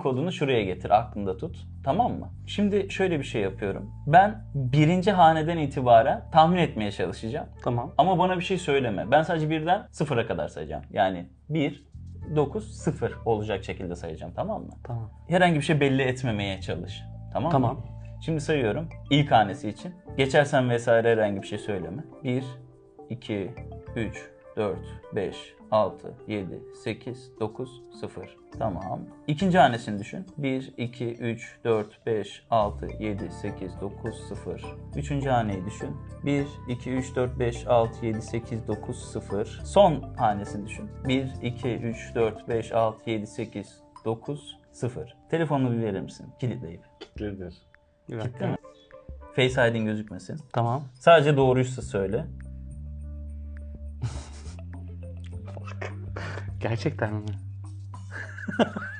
kodunu şuraya getir aklında tut. Tamam mı? Şimdi şöyle bir şey yapıyorum. Ben birinci haneden itibaren tahmin etmeye çalışacağım. Tamam. Ama bana bir şey söyleme. Ben sadece birden sıfıra kadar sayacağım. Yani 1, 9, 0 olacak şekilde sayacağım tamam mı? Tamam. Herhangi bir şey belli etmemeye çalış. Tamam Tamam. mı? Şimdi sayıyorum. İlk hanesi için. Geçersen vesaire herhangi bir şey söyleme. 1, 2, 3, 4, 5, 6, 7, 8, 9, 0. Tamam. İkinci hanesini düşün. 1, 2, 3, 4, 5, 6, 7, 8, 9, 0. Üçüncü haneyi düşün. 1, 2, 3, 4, 5, 6, 7, 8, 9, 0. Son hanesini düşün. 1, 2, 3, 4, 5, 6, 7, 8, 9, 0. Telefonunu bir verir misin? Kilitleyip. Kilitlidir. Dakika. mi? Face ID'in gözükmesin. Tamam. Sadece doğruysa söyle. Gerçekten mi?